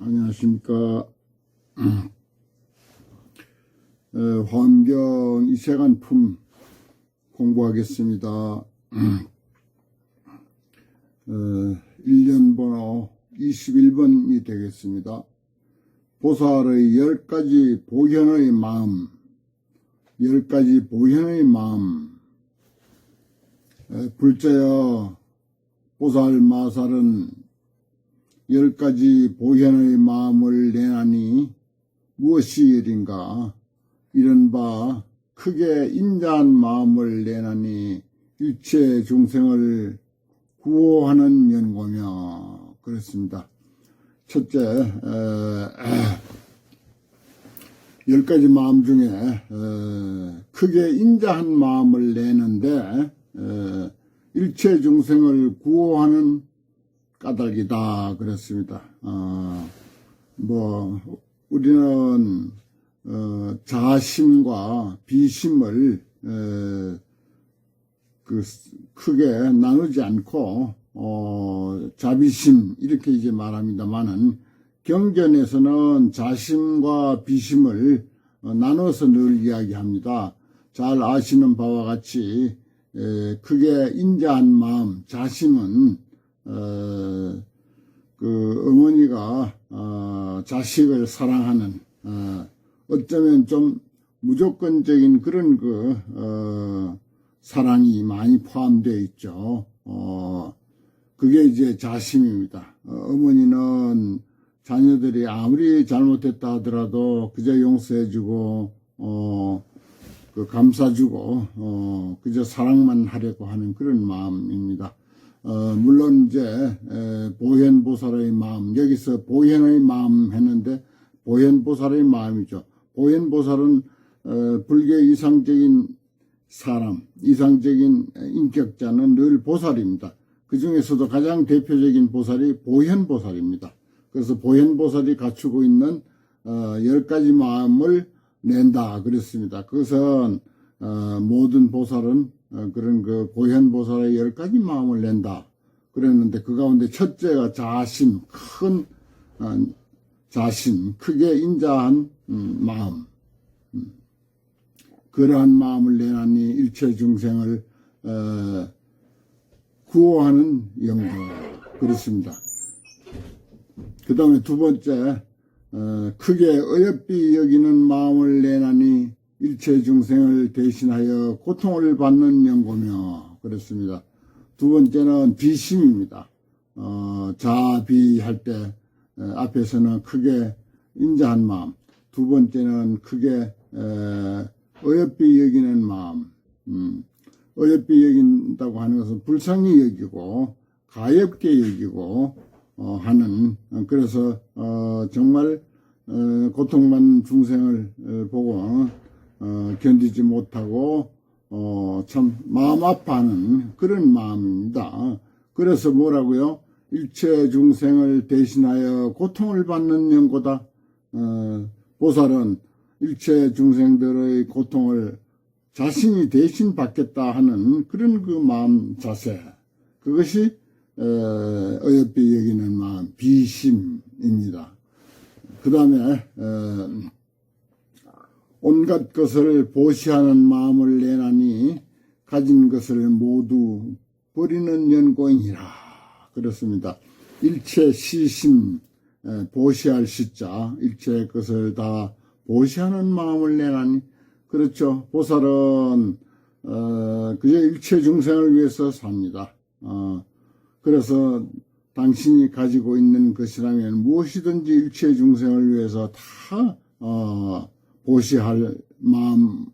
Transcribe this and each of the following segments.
안녕하십니까. 에, 환경 이세간품 공부하겠습니다. 어, 1년 번호 21번이 되겠습니다. 보살의 10가지 보현의 마음, 10가지 보현의 마음, 에, 불자여 보살 마살은 열 가지 보현의 마음을 내나니 무엇이 일인가? 이른바 크게 인자한 마음을 내나니 일체 중생을 구호하는 연고며 그렇습니다. 첫째, 에, 열 가지 마음 중에 에, 크게 인자한 마음을 내는데 에, 일체 중생을 구호하는 까닭이다 그랬습니다. 어, 뭐 우리는 어, 자심과 비심을 에, 그 크게 나누지 않고 어, 자비심 이렇게 이제 말합니다만은 경전에서는 자심과 비심을 어, 나눠서 늘 이야기합니다. 잘 아시는 바와 같이 에, 크게 인자한 마음 자심은 어, 그 어머니가 어, 자식을 사랑하는 어, 어쩌면 좀 무조건적인 그런 그 어, 사랑이 많이 포함되어 있죠. 어, 그게 이제 자심입니다. 어, 어머니는 자녀들이 아무리 잘못했다 하더라도 그저 용서해주고 어, 그 감싸주고 어, 그저 사랑만 하려고 하는 그런 마음입니다. 어, 물론 이제 에, 보현보살의 마음 여기서 보현의 마음 했는데 보현보살의 마음이죠. 보현보살은 어, 불교 이상적인 사람, 이상적인 인격자는 늘 보살입니다. 그 중에서도 가장 대표적인 보살이 보현보살입니다. 그래서 보현보살이 갖추고 있는 어, 열 가지 마음을 낸다 그랬습니다. 그것은 어, 모든 보살은 어, 그런 그 보현보살의 열 가지 마음을 낸다 그랬는데 그 가운데 첫째가 자심, 큰 어, 자심, 크게 인자한 음, 마음. 음. 그러한 마음을 내나니 일체 중생을 어, 구호하는 영광 그렇습니다. 그 다음에 두 번째 어, 크게 어여삐 여기는 마음을 내나니 일체 중생을 대신하여 고통을 받는 연고며 그렇습니다. 두 번째는 비심입니다. 어, 자비할 때 에, 앞에서는 크게 인자한 마음, 두 번째는 크게 에, 어여삐 여기는 마음, 음, 어여삐 여긴다고 하는 것은 불쌍히 여기고 가엽게 여기고 어, 하는 어, 그래서 어, 정말 어, 고통받는 중생을 어, 보고 어, 견디지 못하고 어, 참 마음 아파하는 그런 마음입니다. 그래서 뭐라고요? 일체 중생을 대신하여 고통을 받는 연고다. 어, 보살은 일체 중생들의 고통을 자신이 대신 받겠다 하는 그런 그 마음 자세. 그것이 어, 어여삐 여기는 마음 비심입니다. 그 다음에 어, 온갖 것을 보시하는 마음을 내나니 가진 것을 모두 버리는 연고이니라 그렇습니다. 일체 시심 에, 보시할 시자 일체 것을 다 보시하는 마음을 내나니 그렇죠. 보살은 어, 그저 일체 중생을 위해서 삽니다. 어, 그래서 당신이 가지고 있는 것이라면 무엇이든지 일체 중생을 위해서 다 어, 보시할 마음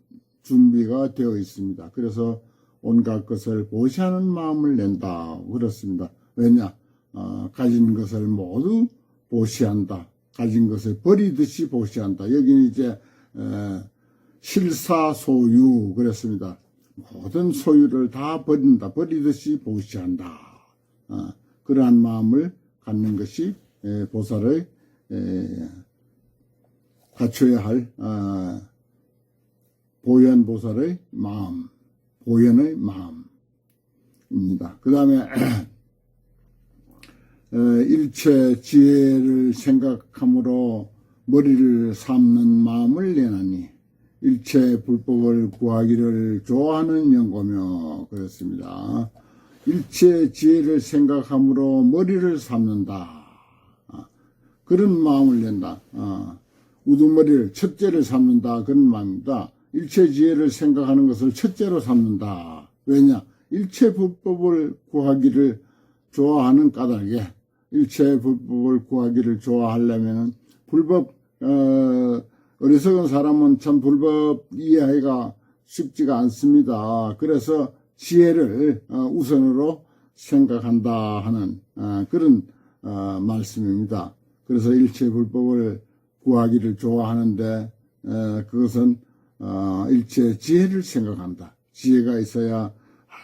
준비가 되어 있습니다. 그래서 온갖 것을 보시하는 마음을 낸다. 그렇습니다. 왜냐? 어, 가진 것을 모두 보시한다. 가진 것을 버리듯이 보시한다. 여기는 이제 에, 실사소유 그랬습니다. 모든 소유를 다 버린다. 버리듯이 보시한다. 어, 그러한 마음을 갖는 것이 에, 보살의 에, 갖춰야 할 어, 보현 보살의 마음, 보현의 마음입니다. 그 다음에 어, 일체 지혜를 생각함으로 머리를 삼는 마음을 내나니 일체 불법을 구하기를 좋아하는 연고며 그렇습니다. 일체 지혜를 생각함으로 머리를 삼는다. 아, 그런 마음을 낸다. 아, 우두머리를 첫째를 삼는다. 그런 마음입니다. 일체 지혜를 생각하는 것을 첫째로 삼는다. 왜냐? 일체 불법을 구하기를 좋아하는 까닭에 일체 불법을 구하기를 좋아하려면은 불법 어, 어리석은 사람은 참 불법 이해하기가 쉽지가 않습니다. 그래서 지혜를 어, 우선으로 생각한다 하는 어, 그런 어, 말씀입니다. 그래서 일체 불법을 구하기를 좋아하는데 어, 그것은 어, 일체 지혜를 생각한다. 지혜가 있어야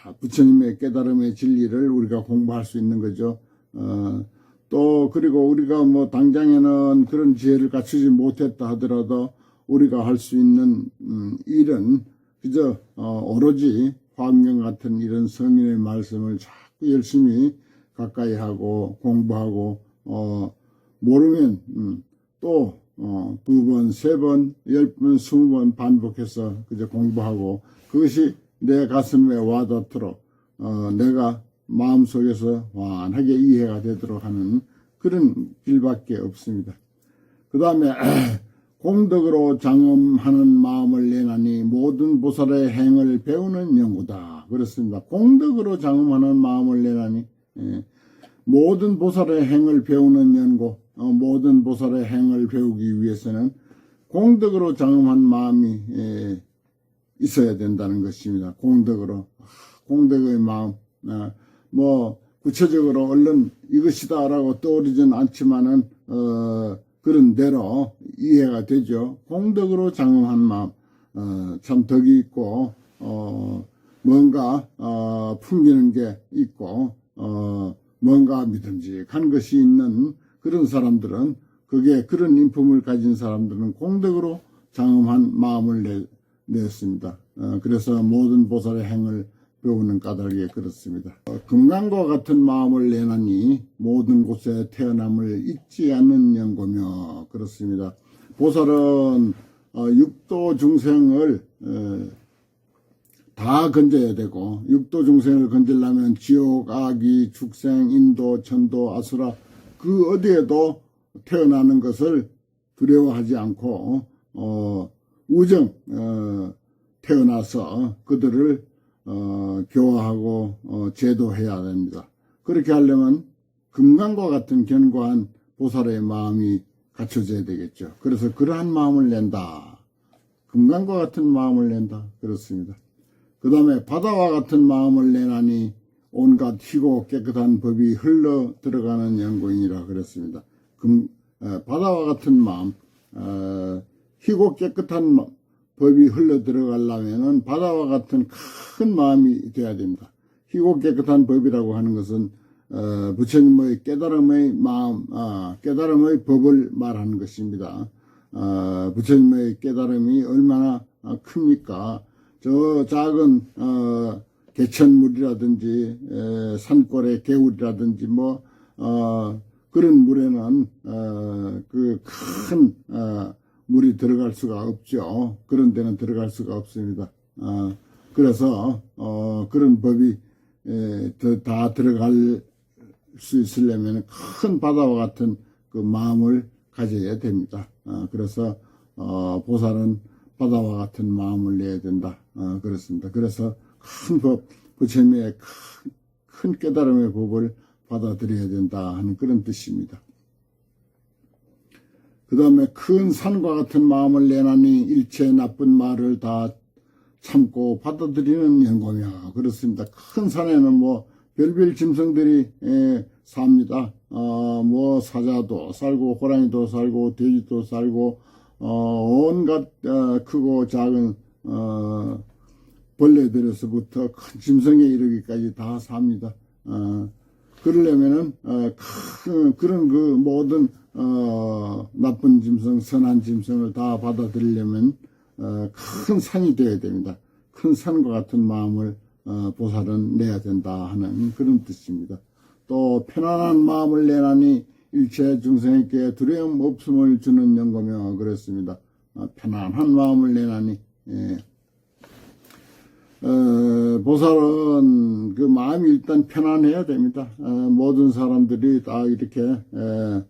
아, 부처님의 깨달음의 진리를 우리가 공부할 수 있는 거죠. 어, 또 그리고 우리가 뭐 당장에는 그런 지혜를 갖추지 못했다 하더라도 우리가 할 수 있는 음, 일은 그저 어, 오로지 화경 같은 이런 성인의 말씀을 자꾸 열심히 가까이 하고 공부하고 어, 모르면 음, 또 어, 두 번, 세 번, 열 번, 스무 번 반복해서 그저 공부하고 그것이 내 가슴에 와닿도록 어, 내가 마음속에서 환하게 이해가 되도록 하는 그런 길밖에 없습니다. 그 다음에 공덕으로 장엄하는 마음을 내나니 모든 보살의 행을 배우는 연구다. 그렇습니다. 공덕으로 장엄하는 마음을 내나니 예, 모든 보살의 행을 배우는 연구, 어, 모든 보살의 행을 배우기 위해서는 공덕으로 장엄한 마음이 예, 있어야 된다는 것입니다. 공덕으로 공덕의 마음. 어, 뭐 구체적으로 얼른 이것이다라고 떠오르진 않지만은 어, 그런 대로 이해가 되죠. 공덕으로 장엄한 마음, 어, 참 덕이 있고 어, 뭔가 어, 풍기는 게 있고 어, 뭔가 믿음직한 것이 있는 그런 사람들은 그게 그런 인품을 가진 사람들은 공덕으로 장엄한 마음을 내, 냈습니다. 어, 그래서 모든 보살의 행을 배우는 까닭에 그렇습니다. 어, 금강과 같은 마음을 내나니 모든 곳에 태어남을 잊지 않는 연고며 그렇습니다. 보살은 어, 육도 중생을 에, 다 건져야 되고 육도 중생을 건지려면 지옥, 아기, 축생, 인도, 천도, 아수라 그 어디에도 태어나는 것을 두려워하지 않고 어, 우정 어, 태어나서 그들을 어, 교화하고 어, 제도해야 됩니다. 그렇게 하려면 금강과 같은 견고한 보살의 마음이 갖춰져야 되겠죠. 그래서 그러한 마음을 낸다. 금강과 같은 마음을 낸다. 그렇습니다. 그 다음에 바다와 같은 마음을 내나니 온갖 희고 깨끗한 법이 흘러 들어가는 연고인이라 그랬습니다. 금, 에, 바다와 같은 마음, 어, 희고 깨끗한 마- 법이 흘러 들어가려면은 바다와 같은 큰 마음이 돼야 됩니다. 희고 깨끗한 법이라고 하는 것은 어, 부처님의 깨달음의 마음, 아, 깨달음의 법을 말하는 것입니다. 어, 부처님의 깨달음이 얼마나 아, 큽니까? 저 작은 어, 개천물이라든지 에, 산골의 개울이라든지 뭐 어, 그런 물에는 어, 그큰 어, 물이 들어갈 수가 없죠. 그런 데는 들어갈 수가 없습니다. 어, 그래서 어, 그런 법이 에, 더, 다 들어갈 수 있으려면 큰 바다와 같은 그 마음을 가져야 됩니다. 어, 그래서 어, 보살은 바다와 같은 마음을 내야 된다. 어, 그렇습니다. 그래서 큰 법, 부처님의 큰, 큰 깨달음의 법을 받아들여야 된다 하는 그런 뜻입니다. 그 다음에 큰 산과 같은 마음을 내나니 일체 나쁜 말을 다 참고 받아들이는 연고며 그렇습니다. 큰 산에는 뭐 별별 짐승들이 에, 삽니다. 어, 뭐 사자도 살고 호랑이도 살고 돼지도 살고 어, 온갖 어, 크고 작은 어, 벌레들에서부터 큰 짐승에 이르기까지 다 삽니다. 어, 그러려면은 어, 큰 그런 그 모든 어, 나쁜 짐승, 선한 짐승을 다 받아들이려면 어, 큰 산이 되어야 됩니다. 큰 산과 같은 마음을 어, 보살은 내야 된다 하는 그런 뜻입니다. 또 편안한 마음을 내나니 일체 중생에게 두려움 없음을 주는 연고며 그랬습니다. 어, 편안한 마음을 내나니 예. 어, 보살은 그 마음이 일단 편안해야 됩니다. 어, 모든 사람들이 다 이렇게 에,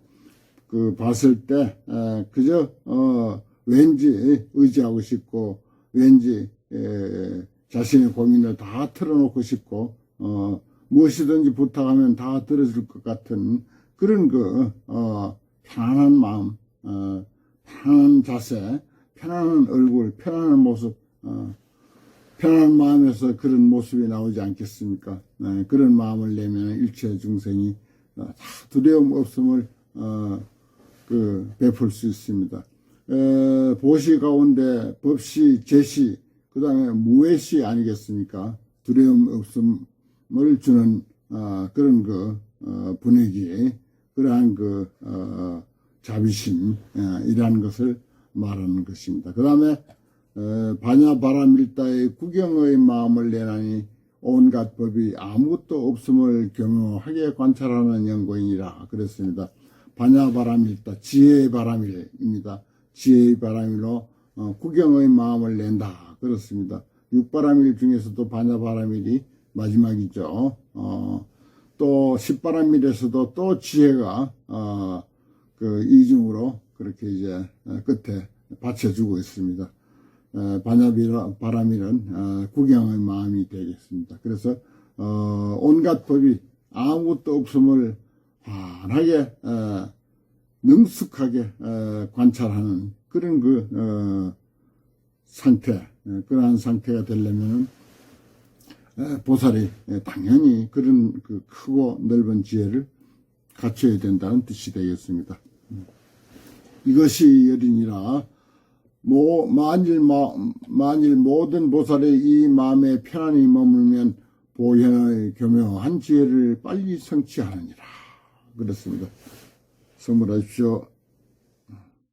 그 봤을 때 에, 그저 어, 왠지 의지하고 싶고 왠지 에, 자신의 고민을 다 털어놓고 싶고 어, 무엇이든지 부탁하면 다 들어줄 것 같은 그런 그 어, 편안한 마음, 어, 편안한 자세, 편안한 얼굴, 편안한 모습. 어, 편안한 마음에서 그런 모습이 나오지 않겠습니까? 네, 그런 마음을 내면 일체 중생이 어, 다 두려움 없음을 어, 그 베풀 수 있습니다. 에, 보시 가운데 법시, 제시, 그 다음에 무외시 아니겠습니까? 두려움 없음을 주는 어, 그런 그 어, 분위기, 그러한 그 어, 자비심 어, 것을 말하는 것입니다. 그 다음에 어, 반야바라밀다의 구경의 마음을 내나니 온갖 법이 아무것도 없음을 교묘하게 관찰하는 연고인이라 그랬습니다. 반야바라밀다 지혜의 바라밀입니다. 지혜의 바라밀로 어, 구경의 마음을 낸다 그렇습니다. 육바라밀 중에서도 반야바라밀이 마지막이죠. 어, 또 십바라밀에서도 또 지혜가 어, 그 이중으로 그렇게 이제 어, 끝에 받쳐주고 있습니다. 어, 바람이란 어, 구경의 마음이 되겠습니다. 그래서 어, 온갖 법이 아무것도 없음을 환하게 어, 능숙하게 어, 관찰하는 그런 그 어, 상태 어, 그러한 상태가 되려면은 어, 보살이 예, 당연히 그런 그 크고 넓은 지혜를 갖춰야 된다는 뜻이 되겠습니다. 음. 이것이 열이니라 모, 만일, 마, 만일 모든 보살의 이 마음에 편안히 머물면 보현의 교묘한 지혜를 빨리 성취하느니라. 그렇습니다. 선물하십시오.